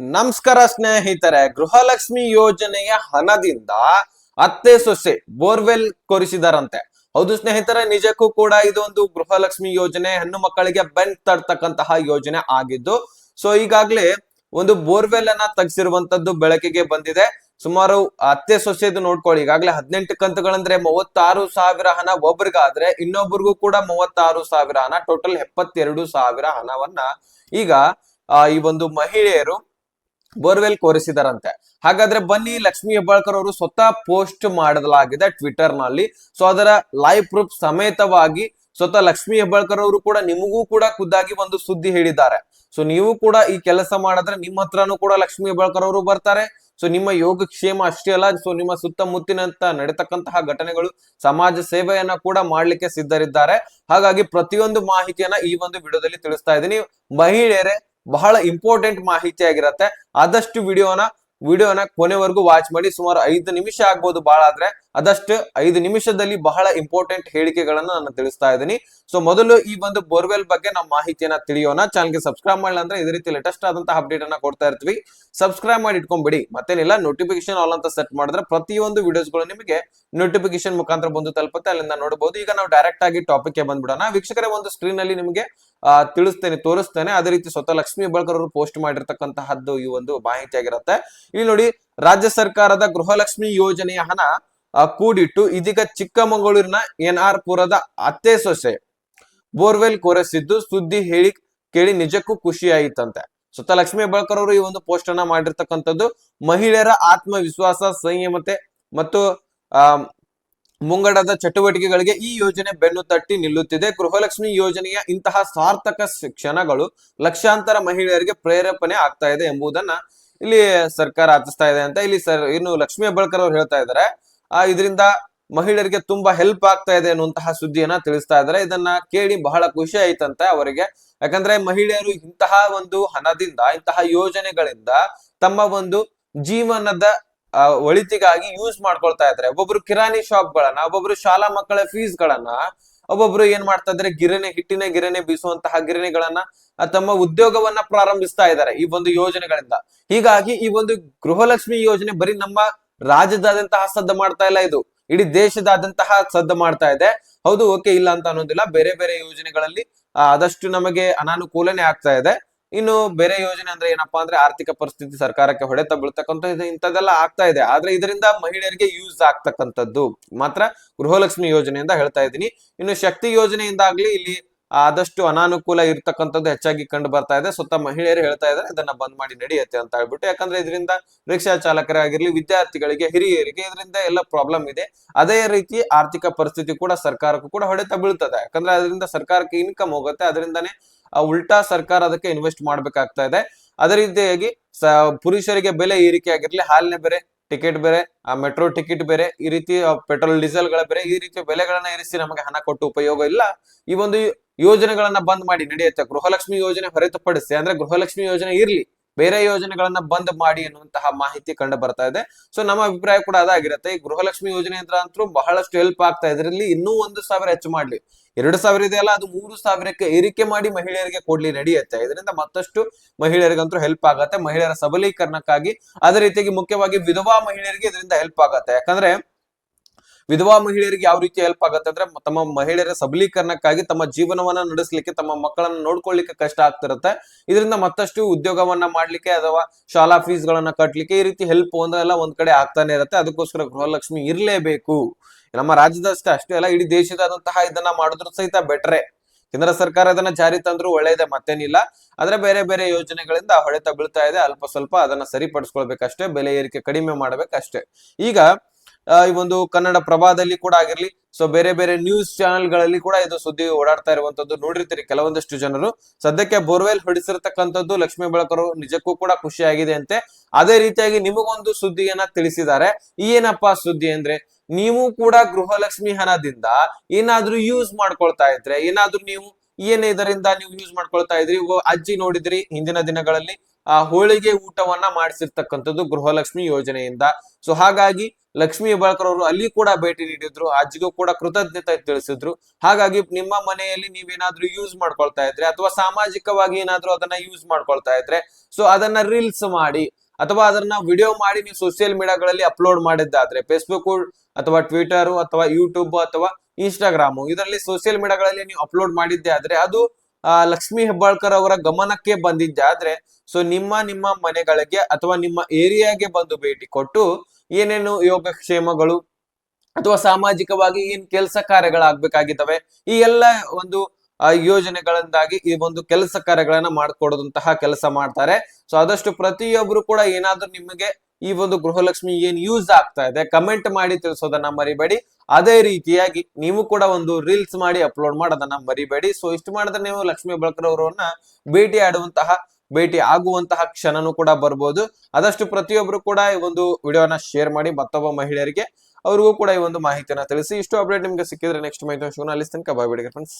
ನಮಸ್ಕಾರ ಸ್ನೇಹಿತರೆ, ಗೃಹಲಕ್ಷ್ಮಿ ಯೋಜನೆಯ ಹಣದಿಂದ ಅತ್ತೆ ಸೊಸೆ ಬೋರ್ವೆಲ್ ಕೊರಿಸಿದಾರಂತೆ. ಹೌದು ಸ್ನೇಹಿತರೆ, ನಿಜಕ್ಕೂ ಕೂಡ ಇದೊಂದು ಗೃಹಲಕ್ಷ್ಮಿ ಯೋಜನೆ, ಹೆಣ್ಣು ಮಕ್ಕಳಿಗೆ ಬೆನ್ ತಡ್ತಕ್ಕಂತಹ ಯೋಜನೆ ಆಗಿದ್ದು, ಸೊ ಈಗಾಗ್ಲೇ ಒಂದು ಬೋರ್ವೆಲ್ ಅನ್ನ ತೆಗೆಸಿರುವಂತದ್ದು ಬೆಳಕಿಗೆ ಬಂದಿದೆ. ಸುಮಾರು ಅತ್ತೆ ಸೊಸೆದು ನೋಡ್ಕೊಳ್ಳಿ, ಈಗಾಗಲೇ ಹದಿನೆಂಟು ಕಂತುಗಳಂದ್ರೆ ಮೂವತ್ತಾರು ಸಾವಿರ ಹಣ ಒಬ್ರಿಗಾದ್ರೆ ಇನ್ನೊಬ್ರಿಗೂ ಕೂಡ ಮೂವತ್ತಾರು ಸಾವಿರ ಹಣ, ಟೋಟಲ್ ಎಪ್ಪತ್ತೆರಡು ಸಾವಿರ ಹಣವನ್ನ ಈಗ ಈ ಒಂದು ಮಹಿಳೆಯರು ಬೋರ್ವೆಲ್ ಕೋರಿಸಿದಾರಂತೆ. ಹಾಗಾದ್ರೆ ಬನ್ನಿ ಲಕ್ಷ್ಮಿ ಹೆಬ್ಬಾಳ್ಕರ್ ಅವರು ಸ್ವತಃ ಪೋಸ್ಟ್ ಮಾಡಲಾಗಿದೆ ಟ್ವಿಟರ್ನಲ್ಲಿ. ಸೊ ಅದರ ಲೈವ್ ಪ್ರೂಫ್ ಸಮೇತವಾಗಿ ಸ್ವತಃ ಲಕ್ಷ್ಮಿ ಹೆಬ್ಬಾಳ್ಕರ್ ಅವರು ಕೂಡ ನಿಮಗೂ ಕೂಡ ಖುದ್ದಾಗಿ ಒಂದು ಸುದ್ದಿ ಹೇಳಿದ್ದಾರೆ. ಸೊ ನೀವು ಕೂಡ ಈ ಕೆಲಸ ಮಾಡಿದ್ರೆ ನಿಮ್ಮ ಹತ್ರನೂ ಕೂಡ ಲಕ್ಷ್ಮಿ ಹೆಬ್ಬಾಳ್ಕರ್ ಅವರು ಬರ್ತಾರೆ. ಸೊ ನಿಮ್ಮ ಯೋಗಕ್ಷೇಮ ಅಷ್ಟೇ ಅಲ್ಲ ಸೊ ನಿಮ್ಮ ಸುತ್ತಮುತ್ತಿನಂತ ನಡೀತಕ್ಕಂತಹ ಘಟನೆಗಳು ಸಮಾಜ ಸೇವೆಯನ್ನ ಕೂಡ ಮಾಡ್ಲಿಕ್ಕೆ ಸಿದ್ಧರಿದ್ದಾರೆ. ಹಾಗಾಗಿ ಪ್ರತಿಯೊಂದು ಮಾಹಿತಿಯನ್ನ ಈ ಒಂದು ವಿಡಿಯೋದಲ್ಲಿ ತಿಳಿಸ್ತಾ ಇದ್ದೀನಿ. ಮಹಿಳೆಯರೇ ಬಹಳ ಇಂಪಾರ್ಟೆಂಟ್ ಮಾಹಿತಿ ಆಗಿರತ್ತೆ. ಆದಷ್ಟು ವಿಡಿಯೋನ ವಿಡಿಯೋನ ಕೊನೆವರೆಗೂ ವಾಚ್ ಮಾಡಿ. ಸುಮಾರು ಐದು ನಿಮಿಷ ಆಗ್ಬೋದು ಬಹಳ ಆದ್ರೆ ಅದಷ್ಟು ಐದು ನಿಮಿಷದಲ್ಲಿ ಬಹಳ ಇಂಪಾರ್ಟೆಂಟ್ ಹೇಳಿಕೆಗಳನ್ನ ನಾನು ತಿಳಿಸ್ತಾ ಇದ್ದೀನಿ. ಸೊ ಮೊದಲು ಈ ಒಂದು ಬೋರ್ವೆಲ್ ಬಗ್ಗೆ ನಮ್ಮ ಮಾಹಿತಿಯನ್ನ ತಿಳಿಯೋಣ. ಚಾನಲ್ಗೆ ಸಬ್ಸ್ಕ್ರೈಬ್ ಮಾಡಿಲ್ಲ ಅಂದ್ರೆ ಇದೇ ರೀತಿ ಲೇಟೆಸ್ಟ್ ಆದಂತಹ ಅಪ್ಡೇಟ್ ಅನ್ನ ಕೊಡ್ತಾ ಇರ್ತೀವಿ. ಸಬ್ಸ್ಕ್ರೈಬ್ ಮಾಡಿ ಇಟ್ಕೊಂಡ್ಬಿಡಿ ಮತ್ತೇನಿಲ್ಲ ನೋಟಿಫಿಕೇಶನ್ ಆಲ್ ಅಂತ ಸೆಟ್ ಮಾಡಿದ್ರೆ ಪ್ರತಿಯೊಂದು ವಿಡಿಯೋಸ್ಗಳು ನಿಮಗೆ ನೋಟಿಫಿಕೇಶನ್ ಮುಖಾಂತರ ಬಂದು ತಲುಪುತ್ತೆ. ಅಲ್ಲಿಂದ ನೋಡಬಹುದು ಈಗ ನಾವು ಡೈರೆಕ್ಟ್ ಆಗಿ ಟಾಪಿಕ್ಗೆ ಬಂದ್ಬಿಡೋಣ. ವೀಕ್ಷಕರೇ, ಒಂದು ಸ್ಕ್ರೀನ್ ಅಲ್ಲಿ ನಿಮಗೆ ತಿಳಿಸ್ತೇನೆ, ತೋರಿಸ್ತೇನೆ. ಅದೇ ರೀತಿ ಸ್ವತಃ ಲಕ್ಷ್ಮೀ ಬಳಕರ್ ಅವರು ಪೋಸ್ಟ್ ಮಾಡಿರ್ತಕ್ಕಂತಹದ್ದು ಈ ಒಂದು ಮಾಹಿತಿ ಆಗಿರುತ್ತೆ ಇಲ್ಲಿ ನೋಡಿ, ರಾಜ್ಯ ಸರ್ಕಾರದ ಗೃಹಲಕ್ಷ್ಮಿ ಯೋಜನೆಯ ಹಣ ಕೂಡಿಟ್ಟು ಇದೀಗ ಚಿಕ್ಕಮಗಳೂರಿನ ಎನ್ ಆರ್ ಪುರದ ಅತ್ತೆ ಸೊಸೆ ಬೋರ್ವೆಲ್ ಕೊರೆಸಿದ್ದು ಸುದ್ದಿ ಹೇಳಿ ಕೇಳಿ ನಿಜಕ್ಕೂ ಖುಷಿ ಆಯಿತಂತೆ ಸುತ್ತ ಲಕ್ಷ್ಮೀ ಅವರು ಈ ಒಂದು ಪೋಸ್ಟ್ ಅನ್ನ ಮಾಡಿರ್ತಕ್ಕಂಥದ್ದು ಮಹಿಳೆಯರ ಆತ್ಮವಿಶ್ವಾಸ, ಸಂಯಮತೆ ಮತ್ತು, ಆ, ಮುಂಗಡದ ಚಟುವಟಿಕೆಗಳಿಗೆ ಈ ಯೋಜನೆ ಬೆನ್ನು ತಟ್ಟಿ ನಿಲ್ಲುತ್ತಿದೆ. ಗೃಹಲಕ್ಷ್ಮಿ ಯೋಜನೆಯ ಇಂತಹ ಸಾರ್ಥಕ ಕ್ಷಣಗಳು ಲಕ್ಷಾಂತರ ಮಹಿಳೆಯರಿಗೆ ಪ್ರೇರೇಪಣೆ ಆಗ್ತಾ ಇದೆ ಎಂಬುದನ್ನ ಇಲ್ಲಿ ಸರ್ಕಾರ ಆಚಿಸ್ತಾ ಇದೆ ಅಂತ ಇಲ್ಲಿ ಸರ್, ಇನ್ನು ಲಕ್ಷ್ಮೀ ಹೆಬ್ಬಾಳ್ಕರ್ ಅವರು ಹೇಳ್ತಾ ಇದ್ದಾರೆ. ಆ, ಇದರಿಂದ ಮಹಿಳೆಯರಿಗೆ ತುಂಬಾ ಹೆಲ್ಪ್ ಆಗ್ತಾ ಇದೆ ಅನ್ನುವಂತಹ ಸುದ್ದಿಯನ್ನ ತಿಳಿಸ್ತಾ ಇದ್ದಾರೆ. ಇದನ್ನ ಕೇಳಿ ಬಹಳ ಖುಷಿ ಆಯ್ತಂತೆ ಅವರಿಗೆ. ಯಾಕಂದ್ರೆ ಮಹಿಳೆಯರು ಇಂತಹ ಒಂದು ಹಣದಿಂದ, ಇಂತಹ ಯೋಜನೆಗಳಿಂದ ತಮ್ಮ ಒಂದು ಜೀವನದ ಒಳಿತಿಗಾಗಿ ಯೂಸ್ ಮಾಡ್ಕೊಳ್ತಾ ಇದ್ದಾರೆ. ಒಬ್ಬೊಬ್ರು ಕಿರಾಣಿ ಶಾಪ್ ಗಳನ್ನ, ಒಬ್ಬೊಬ್ರು ಶಾಲಾ ಮಕ್ಕಳ ಫೀಸ್ ಗಳನ್ನ, ಒಬ್ಬೊಬ್ರು ಏನ್ ಮಾಡ್ತಾ ಇದ್ರೆ ಗಿರಣಿ, ಹಿಟ್ಟಿನ ಗಿರಣಿ ಬೀಸುವಂತಹ ಗಿರಣಿಗಳನ್ನ ತಮ್ಮ ಉದ್ಯೋಗವನ್ನ ಪ್ರಾರಂಭಿಸ್ತಾ ಇದ್ದಾರೆ ಈ ಒಂದು ಯೋಜನೆಗಳಿಂದ. ಹೀಗಾಗಿ ಈ ಒಂದು ಗೃಹಲಕ್ಷ್ಮಿ ಯೋಜನೆ ಬರೀ ನಮ್ಮ ರಾಜ್ಯದಾದ್ಯಂತಹ ಸದ್ದು ಮಾಡ್ತಾ ಇಲ್ಲ ಇದು. ಇಡೀ ದೇಶದಾದಂತಹ ಸದ್ದು ಮಾಡ್ತಾ ಇದೆ. ಹೌದು, ಓಕೆ, ಇಲ್ಲ ಅಂತ ಅನ್ನೋದಿಲ್ಲ. ಬೇರೆ ಬೇರೆ ಯೋಜನೆಗಳಲ್ಲಿ ಆದಷ್ಟು ನಮಗೆ ಅನಾನುಕೂಲನೆ ಆಗ್ತಾ ಇದೆ. ಇನ್ನು ಬೇರೆ ಯೋಜನೆ ಅಂದ್ರೆ ಏನಪ್ಪಾ ಅಂದ್ರೆ ಆರ್ಥಿಕ ಪರಿಸ್ಥಿತಿ ಸರ್ಕಾರಕ್ಕೆ ಹೊಡೆತ ಬೀಳ್ತಕ್ಕಂಥ ಇಂಥದ್ದೆಲ್ಲ ಆಗ್ತಾ ಇದೆ. ಆದ್ರೆ ಇದರಿಂದ ಮಹಿಳೆಯರಿಗೆ ಯೂಸ್ ಆಗ್ತಕ್ಕಂಥದ್ದು. ಮಾತ್ರ ಗೃಹಲಕ್ಷ್ಮಿ ಯೋಜನೆಯಿಂದ ಹೇಳ್ತಾ ಇದ್ದೀನಿ. ಇನ್ನು ಶಕ್ತಿ ಯೋಜನೆಯಿಂದಾಗ್ಲಿ ಇಲ್ಲಿ ಆದಷ್ಟು ಅನಾನುಕೂಲ ಇರ್ತಕ್ಕಂಥದ್ದು ಹೆಚ್ಚಾಗಿ ಕಂಡು ಬರ್ತಾ ಇದೆ. ಸುತ್ತ ಮಹಿಳೆಯರು ಹೇಳ್ತಾ ಇದ್ದಾರೆ, ಇದನ್ನ ಬಂದ್ ಮಾಡಿ ನಡೆಯುತ್ತೆ ಅಂತ ಹೇಳ್ಬಿಟ್ಟು. ಯಾಕಂದ್ರೆ ಇದರಿಂದ ರಿಕ್ಷಾ ಚಾಲಕರಾಗಿರ್ಲಿ, ವಿದ್ಯಾರ್ಥಿಗಳಿಗೆ, ಹಿರಿಯರಿಗೆ ಇದರಿಂದ ಎಲ್ಲ ಪ್ರಾಬ್ಲಮ್ ಇದೆ. ಅದೇ ರೀತಿ ಆರ್ಥಿಕ ಪರಿಸ್ಥಿತಿ ಕೂಡ ಸರ್ಕಾರಕ್ಕೂ ಕೂಡ ಹೊಡೆತ ಬೀಳ್ತದೆ. ಯಾಕಂದ್ರೆ ಅದರಿಂದ ಸರ್ಕಾರಕ್ಕೆ ಇನ್ಕಮ್ ಹೋಗುತ್ತೆ. ಅದರಿಂದಾನೇ ಉಲ್ಟಾ ಸರ್ಕಾರ ಅದಕ್ಕೆ ಇನ್ವೆಸ್ಟ್ ಮಾಡ್ಬೇಕಾಗ್ತಾ ಇದೆ. ಅದೇ ರೀತಿಯಾಗಿ ಪುರುಷರಿಗೆ ಬೆಲೆ ಏರಿಕೆ ಆಗಿರ್ಲಿ, ಹಾಲಿನ ಬೆಲೆ ಟಿಕೆಟ್ ಬೇರೆ ಆ ಮೆಟ್ರೋ ಟಿಕೆಟ್ ಬೇರೆ ಈ ರೀತಿ ಪೆಟ್ರೋಲ್ ಡೀಸೆಲ್ಗಳ ಬೇರೆ ಈ ರೀತಿ ಬೆಲೆಗಳನ್ನ ಇರಿಸಿ ನಮಗೆ ಹಣ ಕೊಟ್ಟು ಉಪಯೋಗ ಇಲ್ಲ. ಈ ಒಂದು ಯೋಜನೆಗಳನ್ನ ಬಂದ್ ಮಾಡಿ ನಡೆಯುತ್ತೆ. ಗೃಹಲಕ್ಷ್ಮಿ ಯೋಜನೆ ಹೊರತುಪಡಿಸಿ, ಅಂದ್ರೆ ಗೃಹಲಕ್ಷ್ಮಿ ಯೋಜನೆ ಇರ್ಲಿ, ಬೇರೆ ಯೋಜನೆಗಳನ್ನ ಬಂದ್ ಮಾಡಿ ಎನ್ನುವಂತಹ ಮಾಹಿತಿ ಕಂಡು ಬರ್ತಾ ಇದೆ. ಸೊ ನಮ್ಮ ಅಭಿಪ್ರಾಯ ಕೂಡ ಅದಾಗಿರುತ್ತೆ. ಈ ಗೃಹಲಕ್ಷ್ಮಿ ಯೋಜನೆ ಅಂತೂ ಬಹಳಷ್ಟು ಹೆಲ್ಪ್ ಆಗ್ತಾ ಇದ್ರಲ್ಲಿ ಇನ್ನೂ ಒಂದು ಸಾವಿರ ಹೆಚ್ಚು ಮಾಡ್ಲಿ. ಎರಡು ಸಾವಿರ ಇದೆಯಲ್ಲ ಅದು ಮೂರು ಸಾವಿರಕ್ಕೆ ಏರಿಕೆ ಮಾಡಿ ಮಹಿಳೆಯರಿಗೆ ಕೊಡ್ಲಿ ನಡೆಯುತ್ತೆ. ಇದರಿಂದ ಮತ್ತಷ್ಟು ಮಹಿಳೆಯರಿಗಂತೂ ಹೆಲ್ಪ್ ಆಗತ್ತೆ. ಮಹಿಳೆಯರ ಸಬಲೀಕರಣಕ್ಕಾಗಿ ಅದೇ ರೀತಿಯಾಗಿ ಮುಖ್ಯವಾಗಿ ವಿಧವಾ ಮಹಿಳೆಯರಿಗೆ ಇದರಿಂದ ಹೆಲ್ಪ್ ಆಗತ್ತೆ. ಯಾಕಂದ್ರೆ ವಿಧವಾ ಮಹಿಳೆಯರಿಗೆ ಯಾವ ರೀತಿ ಹೆಲ್ಪ್ ಆಗುತ್ತೆ ಅಂದ್ರೆ ತಮ್ಮ ಮಹಿಳೆಯರ ಸಬಲೀಕರಣಕ್ಕಾಗಿ ತಮ್ಮ ಜೀವನವನ್ನ ನಡೆಸಲಿಕ್ಕೆ, ತಮ್ಮ ಮಕ್ಕಳನ್ನ ನೋಡ್ಕೊಳ್ಳಿಕ್ಕೆ ಕಷ್ಟ ಆಗ್ತಿರುತ್ತೆ. ಇದರಿಂದ ಮತ್ತಷ್ಟು ಉದ್ಯೋಗವನ್ನ ಮಾಡ್ಲಿಕ್ಕೆ ಅಥವಾ ಶಾಲಾ ಫೀಸ್ ಗಳನ್ನ ಕಟ್ಲಿಕ್ಕೆ ಈ ರೀತಿ ಹೆಲ್ಪ್ ಒಂದೆಲ್ಲ ಒಂದ್ ಕಡೆ ಆಗ್ತಾನೆ ಇರುತ್ತೆ. ಅದಕ್ಕೋಸ್ಕರ ಗೃಹಲಕ್ಷ್ಮಿ ಇರ್ಲೇಬೇಕು. ನಮ್ಮ ರಾಜ್ಯದಷ್ಟೇ ಅಷ್ಟೇ ಅಲ್ಲ, ಇಡೀ ದೇಶದಾದಂತಹ ಇದನ್ನ ಮಾಡಿದ್ರು ಸಹಿತ ಬೆಟ್ರೆ ಕೇಂದ್ರ ಸರ್ಕಾರ ಅದನ್ನ ಜಾರಿ ತಂದ್ರು ಒಳ್ಳೇದೇ, ಮತ್ತೇನಿಲ್ಲ. ಆದ್ರೆ ಬೇರೆ ಬೇರೆ ಯೋಜನೆಗಳಿಂದ ಹೊಡೆತ ಬೀಳ್ತಾ ಇದೆ. ಅಲ್ಪ ಸ್ವಲ್ಪ ಅದನ್ನ ಸರಿಪಡಿಸ್ಕೊಳ್ಬೇಕಷ್ಟೇ, ಬೆಲೆ ಏರಿಕೆ ಕಡಿಮೆ ಮಾಡ್ಬೇಕಷ್ಟೇ. ಈಗ ಈ ಒಂದು ಕನ್ನಡ ಪ್ರಭಾದಲ್ಲಿ ಕೂಡ ಆಗಿರ್ಲಿ. ಸೊ ಬೇರೆ ಬೇರೆ ನ್ಯೂಸ್ ಚಾನೆಲ್ಗಳಲ್ಲಿ ಕೂಡ ಇದು ಸುದ್ದಿ ಓಡಾಡ್ತಾ ಇರುವಂತದ್ದು ನೋಡಿರ್ತೀರಿ ಕೆಲವೊಂದಷ್ಟು ಜನರು. ಸದ್ಯಕ್ಕೆ ಬೋರ್ವೆಲ್ ಹೊಡಿಸಿರ್ತಕ್ಕಂಥದ್ದು ಲಕ್ಷ್ಮೀ ಬಳಕರು ನಿಜಕ್ಕೂ ಕೂಡ ಖುಷಿಯಾಗಿದೆ ಅಂತೆ. ಅದೇ ರೀತಿಯಾಗಿ ನಿಮಗೊಂದು ಸುದ್ದಿಯನ್ನ ತಿಳಿಸಿದ್ದಾರೆ. ಏನಪ್ಪಾ ಸುದ್ದಿ ಅಂದ್ರೆ, ನೀವು ಕೂಡ ಗೃಹಲಕ್ಷ್ಮಿ ಹಣದಿಂದ ಏನಾದ್ರೂ ಯೂಸ್ ಮಾಡ್ಕೊಳ್ತಾ ಇದ್ರೆ, ಏನಾದ್ರೂ ನೀವು ಏನ್ ಇದರಿಂದ ನೀವು ಯೂಸ್ ಮಾಡ್ಕೊಳ್ತಾ ಇದ್ರಿ ಅಜ್ಜಿ ನೋಡಿದ್ರಿ ಹಿಂದಿನ ದಿನಗಳಲ್ಲಿ, ಆ, ಹೋಳಿಗೆ ಊಟವನ್ನ ಮಾಡಿಸಿರ್ತಕ್ಕಂಥದ್ದು ಗೃಹಲಕ್ಷ್ಮಿ ಯೋಜನೆಯಿಂದ. ಸೊ ಹಾಗಾಗಿ ಲಕ್ಷ್ಮೀ ಹೆಬ್ಬಾಳ್ಕರ್ ಅವರು ಅಲ್ಲಿ ಕೂಡ ಭೇಟಿ ನೀಡಿದ್ರು, ಅಜ್ಜಿಗೂ ಕೂಡ ಕೃತಜ್ಞತೆ ತಿಳಿಸಿದ್ರು. ಹಾಗಾಗಿ ನಿಮ್ಮ ಮನೆಯಲ್ಲಿ ನೀವೇನಾದ್ರೂ ಯೂಸ್ ಮಾಡ್ಕೊಳ್ತಾ ಇದ್ರೆ ಅಥವಾ ಸಾಮಾಜಿಕವಾಗಿ ಏನಾದ್ರೂ ಅದನ್ನ ಯೂಸ್ ಮಾಡ್ಕೊಳ್ತಾ ಇದ್ರೆ ಸೊ ಅದನ್ನ ರೀಲ್ಸ್ ಮಾಡಿ ಅಥವಾ ಅದನ್ನ ವಿಡಿಯೋ ಮಾಡಿ ನೀವು ಸೋಷಿಯಲ್ ಮೀಡಿಯಾಗಳಲ್ಲಿ ಅಪ್ಲೋಡ್ ಮಾಡಿದ್ದಾದ್ರೆ ಫೇಸ್ಬುಕ್ ಅಥವಾ ಟ್ವಿಟರ್ ಅಥವಾ ಯೂಟ್ಯೂಬ್ ಅಥವಾ ಇನ್ಸ್ಟಾಗ್ರಾಮ್ ಇದರಲ್ಲಿ ಸೋಷಿಯಲ್ ಮೀಡಿಯಾಗಳಲ್ಲಿ ನೀವು ಅಪ್ಲೋಡ್ ಮಾಡಿದ್ದೆ ಆದ್ರೆ ಅದು ಲಕ್ಷ್ಮೀ ಹೆಬ್ಬಾಳ್ಕರ್ ಅವರ ಗಮನಕ್ಕೆ ಬಂದಿದ್ದೆ. ಆದ್ರೆ ಸೊ ನಿಮ್ಮ ನಿಮ್ಮ ಮನೆಗಳಿಗೆ ಅಥವಾ ನಿಮ್ಮ ಏರಿಯಾಗೆ ಬಂದು ಭೇಟಿ ಕೊಟ್ಟು ಏನೇನು ಯೋಗಕ್ಷೇಮಗಳು ಅಥವಾ ಸಾಮಾಜಿಕವಾಗಿ ಏನ್ ಕೆಲಸ ಕಾರ್ಯಗಳಾಗ್ಬೇಕಾಗಿದ್ದಾವೆ, ಈ ಎಲ್ಲ ಒಂದು ಯೋಜನೆಗಳಿಂದಾಗಿ ಈ ಒಂದು ಕೆಲಸ ಕಾರ್ಯಗಳನ್ನ ಮಾಡ್ಕೊಡೋದಂತಹ ಕೆಲಸ ಮಾಡ್ತಾರೆ. ಸೊ ಆದಷ್ಟು ಪ್ರತಿಯೊಬ್ರು ಕೂಡ ಏನಾದ್ರೂ ನಿಮಗೆ ಈ ಒಂದು ಗೃಹಲಕ್ಷ್ಮಿ ಏನ್ ಯೂಸ್ ಆಗ್ತಾ ಇದೆ ಕಮೆಂಟ್ ಮಾಡಿ ತಿಳಿಸೋದನ್ನ ಮರಿಬೇಡಿ. ಅದೇ ರೀತಿಯಾಗಿ ನೀವು ಕೂಡ ಒಂದು ರೀಲ್ಸ್ ಮಾಡಿ ಅಪ್ಲೋಡ್ ಮಾಡೋದನ್ನ ಮರಿಬೇಡಿ. ಸೊ ಇಷ್ಟು ಮಾಡಿದ್ರೆ ನೀವು ಲಕ್ಷ್ಮೀ ಬಳಕರ್ ಅವರನ್ನ ಭೇಟಿ ಆಡುವಂತಹ, ಭೇಟಿ ಆಗುವಂತಹ ಕ್ಷಣನೂ ಕೂಡ ಬರ್ಬೋದು. ಆದಷ್ಟು ಪ್ರತಿಯೊಬ್ರು ಕೂಡ ಈ ಒಂದು ವಿಡಿಯೋನ ಶೇರ್ ಮಾಡಿ ಮತ್ತೊಬ್ಬ ಮಹಿಳೆಯರಿಗೆ ಅವ್ರಿಗೂ ಕೂಡ ಈ ಒಂದು ಮಾಹಿತಿಯನ್ನ ತಿಳಿಸಿ. ಇಷ್ಟು ಅಪ್ಡೇಟ್ ನಿಮ್ಗೆ ಸಿಕ್ಕಿದ್ರೆ ನೆಕ್ಸ್ಟ್ ಮಾಹಿತಿ ಅಲ್ಲಿ ತನಕ ಬಾಯ್ ಫ್ರೆಂಡ್ಸ್